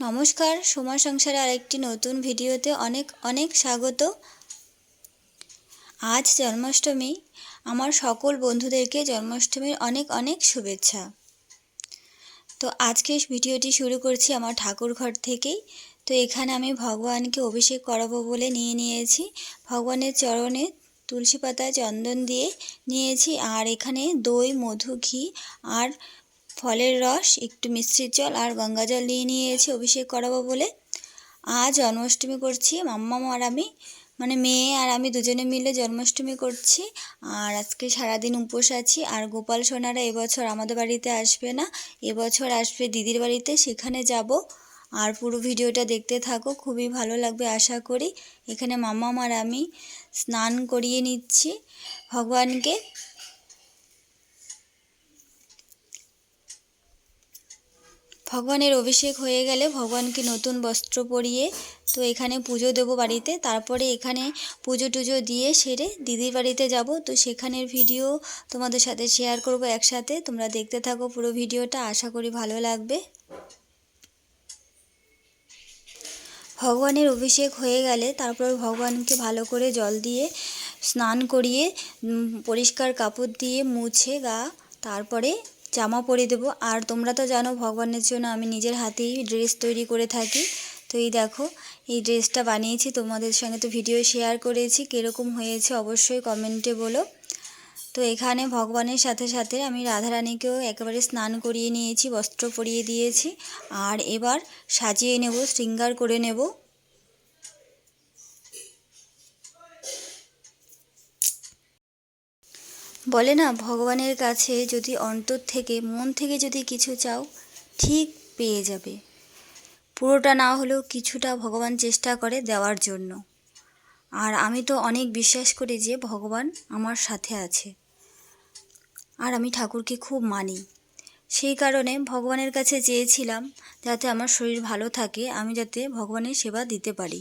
নমস্কার, সোমা সংসারে আরেকটি নতুন ভিডিওতে অনেক অনেক স্বাগত। আজ জন্মাষ্টমী, আমার সকল বন্ধুদেরকে জন্মাষ্টমীর অনেক অনেক শুভেচ্ছা। তো আজকে ভিডিওটি শুরু করছি আমার ঠাকুর ঘর থেকেই। তো এখানে আমি ভগবানকে অভিষেক করাবো বলে নিয়ে নিয়েছি। ভগবানের চরণে তুলসী পাতা চন্দন দিয়ে নিয়েছি। আর এখানে দই, মধু, ঘি আর ফলের রস, একটু মিষ্টির জল আর গঙ্গা জল নিয়ে নিয়েছি, অভিষেক করাবো বলে। আজ জন্মাষ্টমী করছি, মাম্মাম আর আমি মানে মেয়ে আর আমি দুজনে মিলে জন্মাষ্টমী করছি। আর আজকে সারাদিন উপোস আছি, আর গোপাল সোনারা এবছর আমাদের বাড়িতে আসবে না, এবছর আসবে দিদির বাড়িতে, সেখানে যাব। আর পুরো ভিডিওটা দেখতে থাকো, খুবই ভালো লাগবে আশা করি। এখানে মাম্মাম আর আমি স্নান করিয়ে নিচ্ছি ভগবানকে। ভগবানের অভিষেক হয়ে গেলে ভগবানকে নতুন বস্ত্র পরিয়ে তো এখানে পুজো দেবো বাড়িতে। তারপরে এখানে পুজো টুজো দিয়ে সেরে দিদির বাড়িতে যাব। তো সেখানের ভিডিও তোমাদের সাথে শেয়ার করব একসাথে। তোমরা দেখতে থাকো পুরো ভিডিওটা, আশা করি ভালো লাগবে। ভগবানের অভিষেক হয়ে গেলে তারপর ভগবানকে ভালো করে জল দিয়ে, স্নান করিয়ে পরিষ্কার কাপড় দিয়ে মুছে গা। তারপরে জামা পরে দেবো। আর তোমরা তো জানো, ভগবানের জন্য আমি নিজের হাতেই ড্রেস তৈরি করে থাকি। তো এই দেখো, এই ড্রেসটা বানিয়েছি। তোমাদের সঙ্গে তো ভিডিও শেয়ার করেছি, কীরকম হয়েছে অবশ্যই কমেন্টে বলো। তো এখানে ভগবানের সাথে সাথে আমি রাধারানীকেও একেবারে স্নান করিয়ে নিয়েছি, বস্ত্র পরিয়ে দিয়েছি। আর এবার সাজিয়ে নেব, শৃঙ্গার করে নেব। বলে না, ভগবানের কাছে যদি অন্তর থেকে, মন থেকে যদি কিছু চাও, ঠিক পেয়ে যাবে। পুরোটা না হলেও কিছুটা ভগবান চেষ্টা করে দেওয়ার জন্য। আর আমি তো অনেক বিশ্বাস করি যে ভগবান আমার সাথে আছে। আর আমি ঠাকুরকে খুব মানি। সেই কারণে ভগবানের কাছে চেয়েছিলাম যাতে আমার শরীর ভালো থাকে, আমি যাতে ভগবানের সেবা দিতে পারি।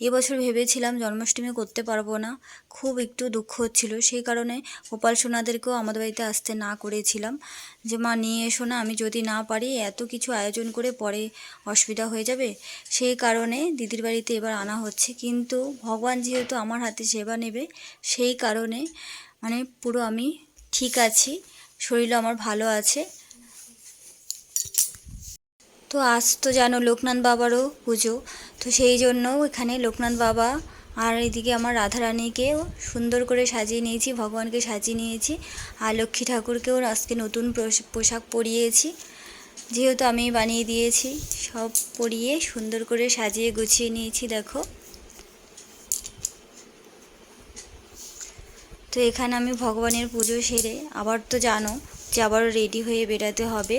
এবছর ভেবেছিলাম জন্মাষ্টমী করতে পারব না, খুব একটু দুঃখ হচ্ছিল। সেই কারণে গোপাল সোনাদেরকেও আমাদের বাড়িতে আসতে না করেছিলাম। যে, মা, নিয়ে এসো না, আমি যদি না পারি এত কিছু আয়োজন করে পরে অসুবিধা হয়ে যাবে? সেই কারণে দিদির বাড়িতে এবার আনা হচ্ছে। কিন্তু ভগবান যেহেতু আমার হাতে সেবা নেবে, সেই কারণে মানে পুরো আমি ঠিক আছি, শরীরও আমার ভালো আছে। তো আজ তো জানো লোকনাথ বাবারও পুজো। তো সেই জন্য এখানে লোকনাথ বাবা আর এদিকে আমার রাধারানীকেও সুন্দর করে সাজিয়ে নিয়েছি, ভগবানকে সাজিয়ে নিয়েছি। আর লক্ষ্মী ঠাকুরকেও আজকে নতুন পোশাক পরিয়েছি। যেহেতু আমি বানিয়ে দিয়েছি, সব পরিয়ে সুন্দর করে সাজিয়ে গুছিয়ে নিয়েছি, দেখো। তো এখানে আমি ভগবানের পুজো সেরে, আবার তো জানো যে আবার রেডি হয়ে বেরাতে হবে।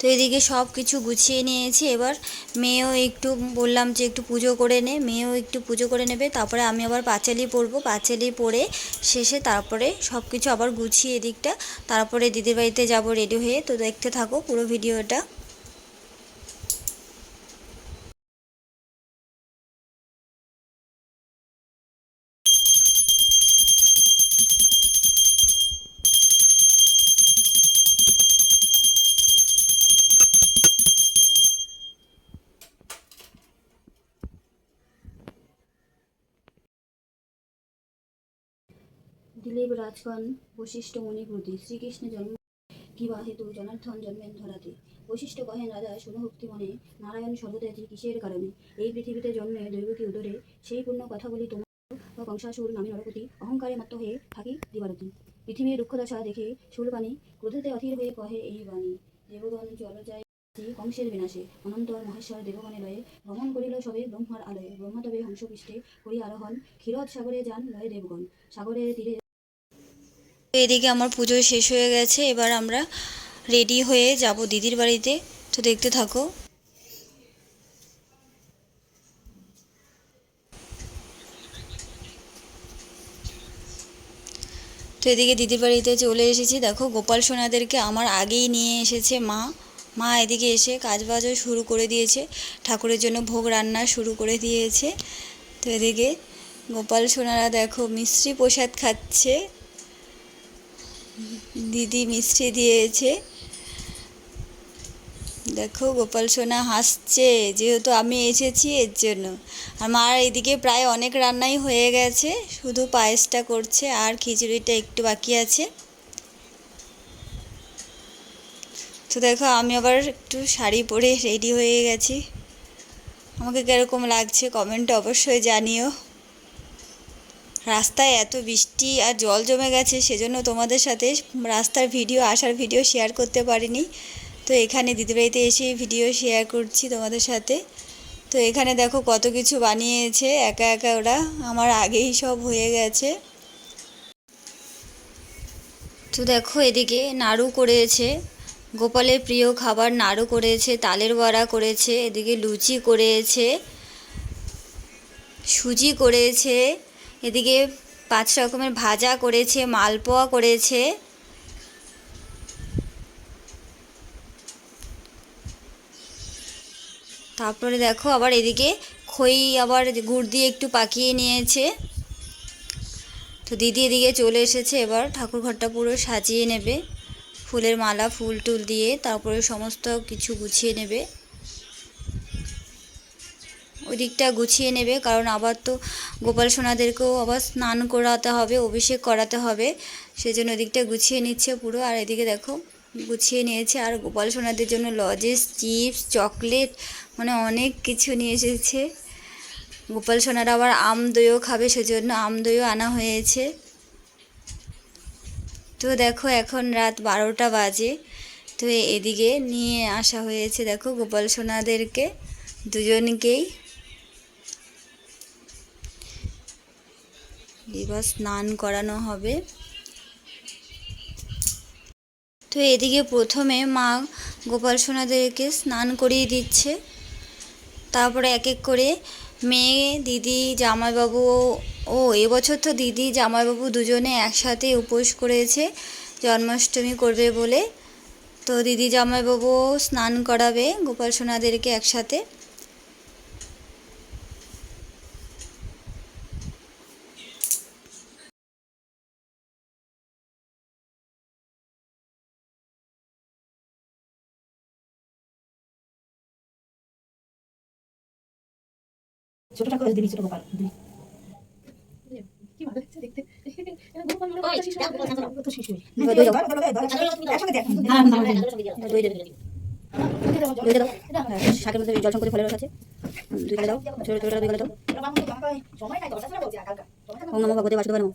তো এদিকে সব কিছু গুছিয়ে নিয়েছি। এবার মেয়েও একটু বললাম যে একটু পুজো করে নে। মেয়েও একটু পুজো করে নেবে। তারপরে আমি আবার পাঁচালি পরবো। পাঁচালি পরে শেষে তারপরে সব কিছু আবার গুছিয়ে এদিকটা। তারপরে দিদির বাড়িতে যাব রেডি হয়ে। তো দেখতে থাকো পুরো ভিডিওটা দিলীপ রাজগণ বশিষ্ঠ প্রতি শ্রীকৃষ্ণ জন্ম কিবা হেতু জনার্থন জন্মেন ধরাতে। বশিষ্ঠ কহেন, রাজা শুভভক্তি মনে নারায়ণ সর্বদাজি কিসের কারণে? এই পৃথিবীতে জন্মে দৈবকী উদরে সেই পূর্ণ কথাগুলি তোমার বা কংসাসুর নামে নরপতি অহংকারে মত্ত হয়ে থাকি দিবারতী। পৃথিবীর দুঃখদশা দেখে সুরপানি ক্রোধেতে অধীর হয়ে কহে এই বাণী, দেবগণ চল যায় কংসের বিনাশে। অনন্তর মহেশ্বর দেবগণে লয়ে ভ্রমণ করিল সবে ব্রহ্মার আলয়ে। ব্রহ্মা তবে হংসপৃষ্ঠে করি আরোহণ ক্ষীরদ সাগরে যান লয়ে দেবগণ। সাগরের তীরে এদিকে আমার পুজো শেষ হয়ে গেছে, এবার আমরা রেডি হয়ে যাব দিদির বাড়িতে। তো দেখতে থাকো। তো এদিকে দিদির বাড়িতে চলে এসেছি। দেখো, গোপাল সোনাদেরকে আমার আগেই নিয়ে এসেছে মা। মা এদিকে এসে কাজবাজও শুরু করে দিয়েছে। ঠাকুরের জন্য ভোগ রান্না শুরু করে দিয়েছে। তো এদিকে গোপাল সোনারা দেখো মিশ্রি প্রসাদ খাচ্ছে। দিদি মিষ্টি দিয়েছে। দেখো, গোপাল সোনা হাসছে, যেহেতু আমি এসেছি এর জন্য। আর মার এদিকে প্রায় অনেক রান্নাই হয়ে গেছে, শুধু পায়েসটা করছে আর খিচুড়িটা একটু বাকি আছে। তো দেখো, আমি আবার একটু শাড়ি পরে রেডি হয়ে গেছি। আমাকে কীরকম লাগছে কমেন্টে অবশ্যই জানিও। রাস্তায় এত বৃষ্টি আর জল জমে গেছে, সেজন্য তোমাদের সাথে রাস্তার ভিডিও, আসার ভিডিও শেয়ার করতে পারিনি। তো এখানে দিদিবাড়িতে এসে ভিডিও শেয়ার করছি তোমাদের সাথে। তো এখানে দেখো কত কিছু বানিয়েছে, একা একা ওরা, আমার আগেই সব হয়ে গেছে। তো দেখো এদিকে নাড়ু করেছে, গোপালের প্রিয় খাবার নাড়ু করেছে, তালের বড়া করেছে, এদিকে লুচি করেছে, সুজি করেছে এদিকে পাঁচ রকমের ভাজা করেছে, মালপোয়া করেছে। তারপরে দেখো আবার এদিকে খই আবার গুড় দিয়ে একটু পাকিয়ে নিয়েছে। তো দিদি এদিকে চলে এসেছে এবার, ঠাকুর ঘরটা পুরো সাজিয়ে নেবে। ফুলের মালা, ফুল টুল দিয়ে তারপরে সমস্ত কিছু গুছিয়ে নেবে। ওই দিকটা গুছিয়ে নেবে, কারণ আবার তো গোপাল সোনাদেরকেও আবার স্নান করাতে হবে, অভিষেক করাতে হবে। সেজন্য ওদিকটা গুছিয়ে নিচ্ছে পুরো, আর এদিকে দেখো গুছিয়ে নিয়েছে, আর গোপাল সোনাদের জন্য লজেস, চিপস, চকলেট মানে অনেক কিছু নিয়ে এসেছে। গোপাল সোনারা আবার আম দইও খাবে, সেজন্য আম দইও আনা হয়েছে। তো দেখো এখন রাত বারোটা বাজে, তো এদিকে নিয়ে আসা হয়েছে, দেখো গোপাল সোনাদেরকে দুজনকেই। এবার স্নান করানো হবে। তো এদিকে প্রথমে মা গোপাল সোনাদেরকে স্নান করিয়ে দিচ্ছে। তারপরে এক এক করে মেয়ে, দিদি, জামাইবাবু ও এবছর তো দিদি, জামাইবাবু দুজনে একসাথে উপোস করেছে, জন্মাষ্টমী করবে বলে। তো দিদি জামাইবাবু স্নান করাবে গোপাল সোনাদেরকে একসাথে। ছোট ঠাকুর দিবি ছোট গোপাল দিবি শাকের মধ্যে জল শঙ্করি ফলের রস দুই গেলে দাও ছোট ছোট দুই গেলে দাও ওম নমো ভগবতে বাসুদেবায় নমঃ।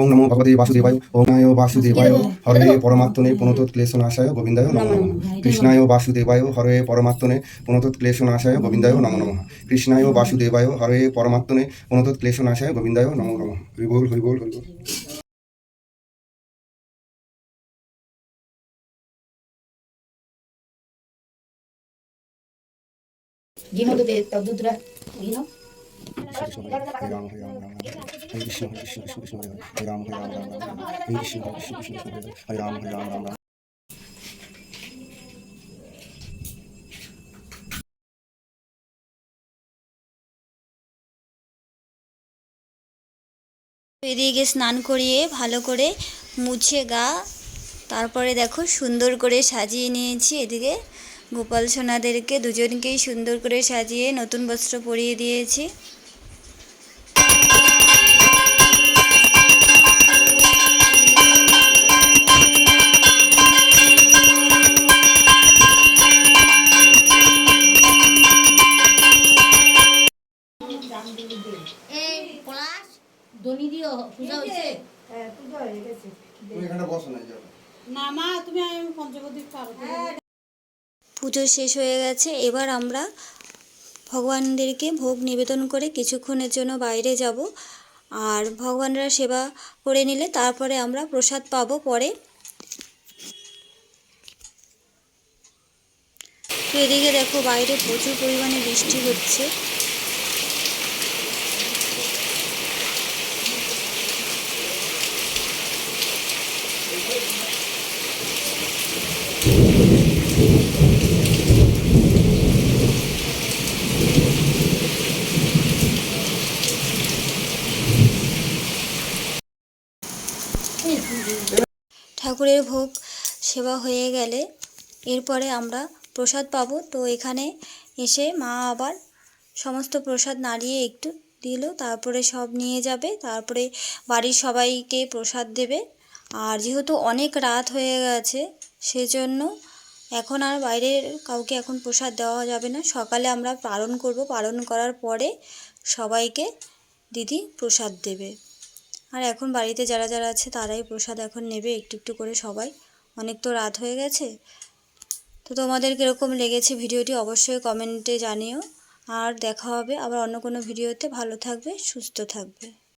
ওং নমো ভগবতে বাসুদেবায় ওমায় বাসুদেবায় হরে পরমাত্মনে পুনতোৎ ক্লেশনাশায় গোবিন্দায় নমো। নমঃ। কৃষ্ণায় বাসুদেবায় হরে পরমাত্মনে পুনতোৎ ক্লেশনাশায় গোবিন্দায় নমো নমঃ। কৃষ্ণায় বাসুদেবায় হরে পরমাত্মনে পুনতোৎ ক্লেশনাশায় গোবিন্দায় নমো নমঃ। হরি বল হরি বল হরি বল। ঘি মধ্যে ঘি নাও। এদিকে স্নান করিয়ে ভালো করে মুছে গা। তারপরে দেখো সুন্দর করে সাজিয়ে নিয়েছি এদিকে। গোপাল সোনাদেরকে দুজনকেই সুন্দর করে সাজিয়ে নতুন বস্ত্র পরিয়ে দিয়েছি। না মা তুমি আমি পঞ্চবদ্বীপ পারো পুজো শেষ হয়ে গেছে এবার আমরা ভগবানদেরকে ভোগ নিবেদন করে কিছুক্ষণের জন্য বাইরে যাব আর ভগবানরা সেবা করে নিলে তারপরে আমরা প্রসাদ পাবো পরে। তো এদিকে দেখো বাইরে প্রচুর পরিমাণে বৃষ্টি হচ্ছে। ঠাকুরের ভোগ সেবা হয়ে গেলে এরপরে আমরা প্রসাদ পাবো। তো এখানে এসে মা আবার সমস্ত প্রসাদ নাড়িয়ে একটু দিল, তারপরে সব নিয়ে যাবে, তারপরে বাড়ির সবাইকে প্রসাদ দেবে। আর যেহেতু অনেক রাত হয়ে গেছে, সেজন্য এখন আর বাইরের কাউকে এখন প্রসাদ দেওয়া যাবে না। সকালে আমরা পালন করব। পালন করার পরে সবাইকে দিদি প্রসাদ দেবে। আর এখন বাড়িতে যারা যারা আছে তারাই প্রসাদ এখন নেবে একটু একটু করে সবাই। অনেক তো রাত হয়ে গেছে। তো তোমাদের কীরকম লেগেছে ভিডিওটি অবশ্যই কমেন্টে জানিও। আর দেখা হবে আবার অন্য কোনো ভিডিওতে। ভালো থাকবে, সুস্থ থাকবে।